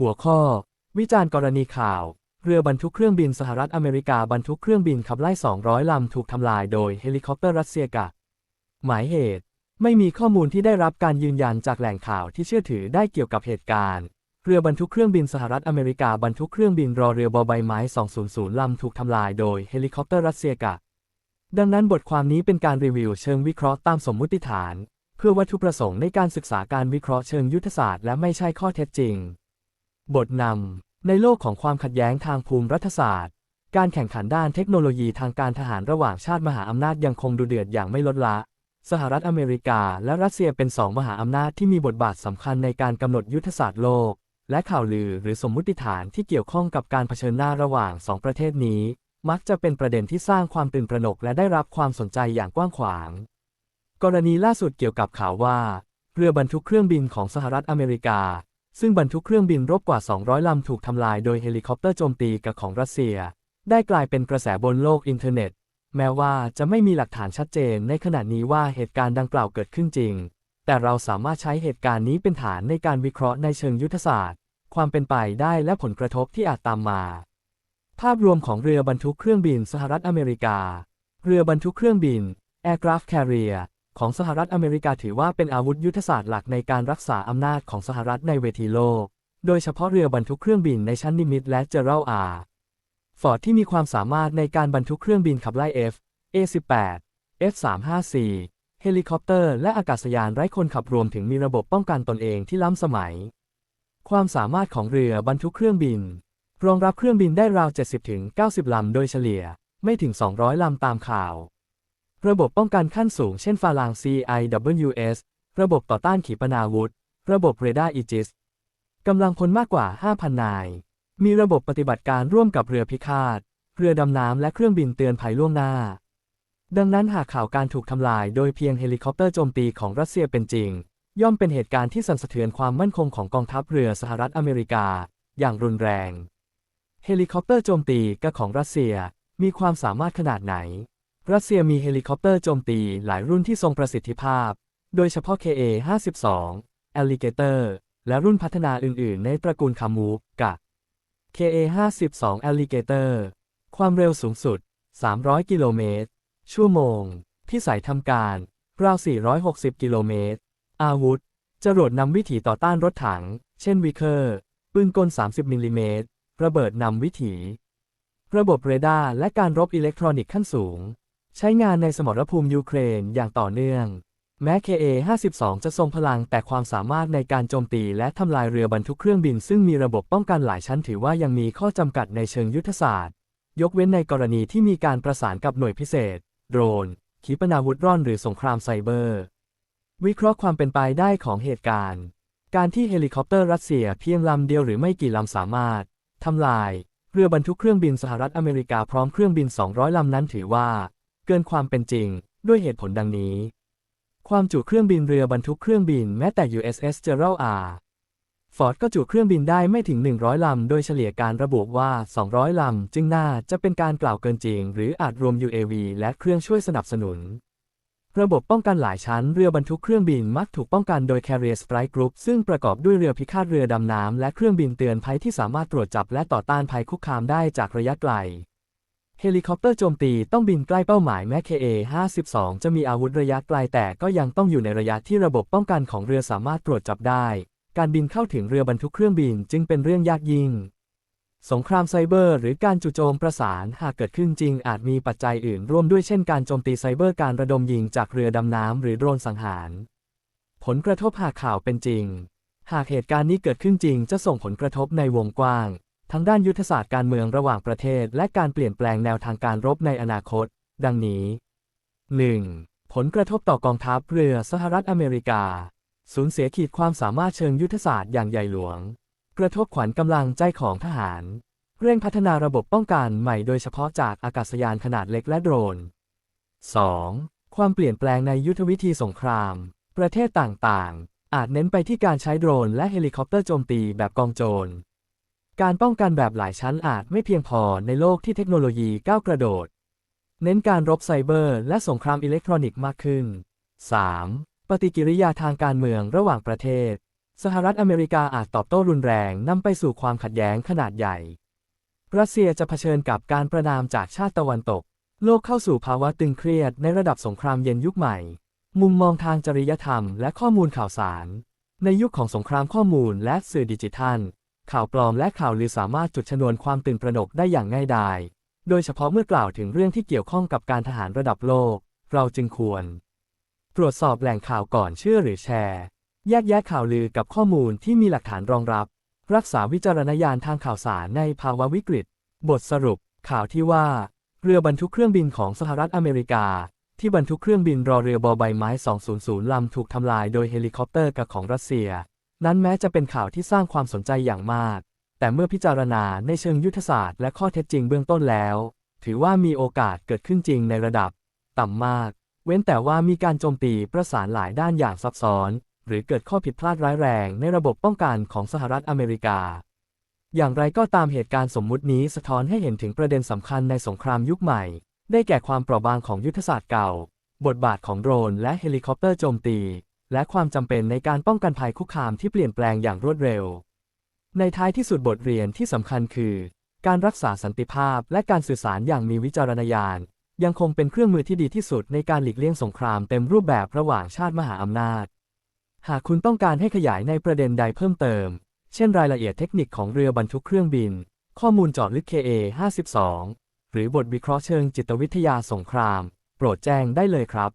หัวข้อ วิจารณ์กรณีข่าว เรือบรรทุกเครื่องบินสหรัฐอเมริกาบรรทุกเครื่องบินขับไล่ 200 ลำถูกทำลายโดยเฮลิคอปเตอร์รัสเซียกะ หมายเหตุ ไม่มีข้อมูลที่ได้รับการยืนยันจากแหล่งข่าวที่เชื่อถือได้เกี่ยวกับเหตุการณ์ เรือบรรทุกเครื่องบินสหรัฐอเมริกาบรรทุกเครื่องบินรอเรือบอใบไม้ 200 ลำถูกทำลายโดยเฮลิคอปเตอร์รัสเซียกะ ดังนั้นบทความนี้เป็นการรีวิวเชิงวิเคราะห์ตามสมมุติฐาน เพื่อวัตถุประสงค์ในการศึกษาการวิเคราะห์เชิงยุทธศาสตร์และไม่ใช่ข้อเท็จจริง บทนำในโลกของความขัดแย้งทางภูมิรัฐศาสตร์ การแข่งขันด้านเทคโนโลยีทางการทหารระหว่างชาติมหาอำนาจยังคงดูเดือดอย่างไม่ลดละ สหรัฐอเมริกาและรัสเซียเป็นสองมหาอำนาจที่มีบทบาทสำคัญในการกำหนดยุทธศาสตร์โลก และข่าวลือหรือสมมุติฐานที่เกี่ยวข้องกับการเผชิญหน้าระหว่างสองประเทศนี้ มักจะเป็นประเด็นที่สร้างความตื่นตระหนกและได้รับความสนใจอย่างกว้างขวาง กรณีล่าสุดเกี่ยวกับข่าวว่า เรือบรรทุกเครื่องบินของสหรัฐอเมริกา ซึ่งบรรทุกเครื่องบินรบกว่า 200 ลำถูกทำลายโดยเฮลิคอปเตอร์โจมตีกับของรัสเซีย ได้กลายเป็นกระแสบนโลกอินเทอร์เน็ต แม้ว่าจะไม่มีหลักฐานชัดเจนในขณะนี้ว่าเหตุการณ์ดังกล่าวเกิดขึ้นจริง แต่เราสามารถใช้เหตุการณ์นี้เป็นฐานในการวิเคราะห์ในเชิงยุทธศาสตร์ ความเป็นไปได้และผลกระทบที่อาจตามมา ภาพรวมของเรือบรรทุกเครื่องบินสหรัฐอเมริกา เรือบรรทุกเครื่องบิน Aircraft Carrier ของสหรัฐอเมริกาถือว่าเป็นอาวุธยุทธศาสตร์หลักในการรักษาอำนาจของสหรัฐในเวทีโลก โดยเฉพาะเรือบรรทุกเครื่องบินในชั้นนิมิตและเจอรัลอาร์ฟอร์ดที่มีความสามารถในการบรรทุกเครื่องบินขับไล่ F A18 F354 เฮลิคอปเตอร์และอากาศยานไร้คนขับรวมถึงมีระบบป้องกันตนเองที่ล้ำสมัย ความสามารถของเรือบรรทุกเครื่องบิน รองรับเครื่องบินได้ราว 70-90 ลำโดยเฉลี่ย ไม่ถึง 200 ลำตามข่าว ระบบป้องกันขั้นสูงเช่นฟาลาง CIWS ระบบต่อต้านขีปนาวุธ ระบบเรดาร์อีจิสกำลังพลมากกว่า 5,000 นาย มีระบบปฏิบัติการร่วมกับเรือพิฆาต เรือดำน้ำและเครื่องบินเตือนภัยล่วงหน้า ดังนั้นหากข่าวการถูกทำลายโดยเพียงเฮลิคอปเตอร์โจมตีของรัสเซียเป็นจริง ย่อมเป็นเหตุการณ์ที่สั่นสะเทือนความมั่นคงของกองทัพเรือสหรัฐอเมริกา อย่างรุนแรง เฮลิคอปเตอร์โจมตีกับของรัสเซียมีความสามารถขนาดไหน รัสเซียมีเฮลิคอปเตอร์โจมตีหลายรุ่นที่ทรงประสิทธิภาพ โดยเฉพาะ KA-52 Alligator และรุ่นพัฒนาอื่น ๆ ในตระกูลคามูฟกับ KA-52 Alligator ความเร็วสูงสุด 300 กิโลเมตร ชั่วโมง พิสัยทำการ ราว 460 กิโลเมตร อาวุธ จรวดนำวิถีต่อต้านรถถัง เช่นวิเคอร์ปืนกล 30 มิลลิเมตร ระเบิดนำวิถี ระบบเรดาร์และการรบอิเล็กทรอนิกส์ขั้นสูง ใช้งานในสมรภูมิยูเครนอย่างต่อเนื่อง แม้ KA-52 จะทรงพลังแต่ความสามารถในการโจมตีและทำลายเรือบรรทุกเครื่องบินซึ่งมีระบบป้องกันหลายชั้นถือว่ายังมีข้อจำกัดในเชิงยุทธศาสตร์ ยกเว้นในกรณีที่มีการประสานกับหน่วยพิเศษ โดรน ขีปนาวุธร่อนหรือสงครามไซเบอร์ วิเคราะห์ความเป็นไปได้ของเหตุการณ์ การที่เฮลิคอปเตอร์รัสเซียเพียงลำเดียวหรือไม่กี่ลำสามารถทำลาย เรือบรรทุกเครื่องบินสหรัฐอเมริกาพร้อมเครื่องบิน 200 ลำนั้นถือว่า เกินความเป็นจริง ด้วยเหตุผลดังนี้ ความจุเครื่องบินเรือบรรทุกเครื่องบินแม้แต่ USS Gerald R. ฟอร์ดก็จุเครื่องบินได้ไม่ถึง 100 ลำ โดยเฉลี่ยการระบุว่า 200 ลำ จึงน่าจะเป็นการกล่าวเกินจริง หรืออาจรวม UAV และเครื่องช่วยสนับสนุน ระบบป้องกันหลายชั้นเรือบรรทุกเครื่องบินมักถูกป้องกันโดย Carrier Strike Group ซึ่งประกอบด้วยเรือพิฆาตเรือดำน้ำและเครื่องบินเตือนภัยที่สามารถตรวจจับและต่อต้านภัยคุกคามได้จากระยะไกล เฮลิคอปเตอร์โจมตีต้องบินใกล้เป้าหมายแม้ KA-52 จะมีอาวุธระยะไกลแต่ก็ยังต้องอยู่ในระยะที่ระบบป้องกันของเรือสามารถตรวจจับได้ การบินเข้าถึงเรือบรรทุกเครื่องบินจึงเป็นเรื่องยากยิ่ง สงครามไซเบอร์หรือการจู่โจมประสานหากเกิดขึ้นจริงอาจมีปัจจัยอื่นร่วมด้วยเช่นการโจมตีไซเบอร์การระดมยิงจากเรือดำน้ำหรือโดรนสังหาร ผลกระทบหากข่าวเป็นจริง หากเหตุการณ์นี้เกิดขึ้นจริงจะส่งผลกระทบในวงกว้าง ทั้งด้านยุทธศาสตร์การเมืองระหว่างประเทศ และการเปลี่ยนแปลงแนวทางการรบในอนาคต ดังนี้ 1. ผลกระทบต่อกองทัพเรือสหรัฐอเมริกา สูญเสียขีดความสามารถเชิงยุทธศาสตร์อย่างใหญ่หลวง กระทบขวัญกำลังใจของทหาร เร่งพัฒนาระบบป้องกันใหม่โดยเฉพาะจากอากาศยานขนาดเล็กและโดรน 2. ความเปลี่ยนแปลงในยุทธวิธีสงคราม ประเทศต่างๆ อาจเน้นไปที่การใช้โดรนและเฮลิคอปเตอร์โจมตีแบบกองโจร การป้องกันแบบหลายชั้นอาจไม่เพียงพอในโลกที่เทคโนโลยีก้าวกระโดด เน้นการรบไซเบอร์และสงครามอิเล็กทรอนิกส์มากขึ้น 3. ปฏิกิริยาทางการเมืองระหว่างประเทศ สหรัฐอเมริกาอาจตอบโต้รุนแรงนำไปสู่ความขัดแย้งขนาดใหญ่ รัสเซียจะเผชิญกับการประนามจากชาติตะวันตก โลกเข้าสู่ภาวะตึงเครียดในระดับสงครามเย็นยุคใหม่ มุมมองทางจริยธรรมและข้อมูลข่าวสาร ในยุคของสงครามข้อมูลและสื่อดิจิทัล ข่าวปลอมและข่าวลือสามารถจุดชนวนความตื่นตระหนกได้อย่างง่ายดาย โดยเฉพาะเมื่อกล่าวถึงเรื่องที่เกี่ยวข้องกับการทหารระดับโลก เราจึงควร ตรวจสอบแหล่งข่าวก่อนเชื่อหรือแชร์ แยกแยะข่าวลือกับข้อมูลที่มีหลักฐานรองรับ รักษาวิจารณญาณทางข่าวสารในภาวะวิกฤต บทสรุป ข่าวที่ว่า เรือบรรทุกเครื่องบินของสหรัฐอเมริกา ที่บรรทุกเครื่องบินรอเรือบอใบไม้ 200 ลำถูกทำลายโดยเฮลิคอปเตอร์กับของรัสเซีย นั้นแม้จะเป็นข่าวที่สร้างความสนใจอย่างมาก แต่เมื่อพิจารณาในเชิงยุทธศาสตร์และข้อเท็จจริงเบื้องต้นแล้ว ถือว่ามีโอกาสเกิดขึ้นจริงในระดับ ต่ำมาก เว้นแต่ว่ามีการโจมตีประสานหลายด้านอย่างซับซ้อน หรือเกิดข้อผิดพลาดร้ายแรงในระบบป้องกันของสหรัฐอเมริกา อย่างไรก็ตามเหตุการณ์สมมุตินี้สะท้อนให้เห็นถึงประเด็นสำคัญในสงครามยุคใหม่ ได้แก่ความเปราะบางของยุทธศาสตร์เก่า บทบาทของโดรนและเฮลิคอปเตอร์โจมตี และความจำเป็นในการป้องกันภัยคุกคามที่เปลี่ยนแปลงอย่างรวดเร็ว ในท้ายที่สุดบทเรียนที่สำคัญคือ การรักษาสันติภาพและการสื่อสารอย่างมีวิจารณญาณ ยังคงเป็นเครื่องมือที่ดีที่สุดในการหลีกเลี่ยงสงครามเต็มรูปแบบระหว่างชาติมหาอำนาจ หากคุณต้องการให้ขยายในประเด็นใดเพิ่มเติม เช่นรายละเอียดเทคนิคของเรือบรรทุกเครื่องบิน ข้อมูลเจาะลึก KA 52หรือบทวิเคราะห์เชิงจิตวิทยาสงคราม โปรดแจ้งได้เลยครับ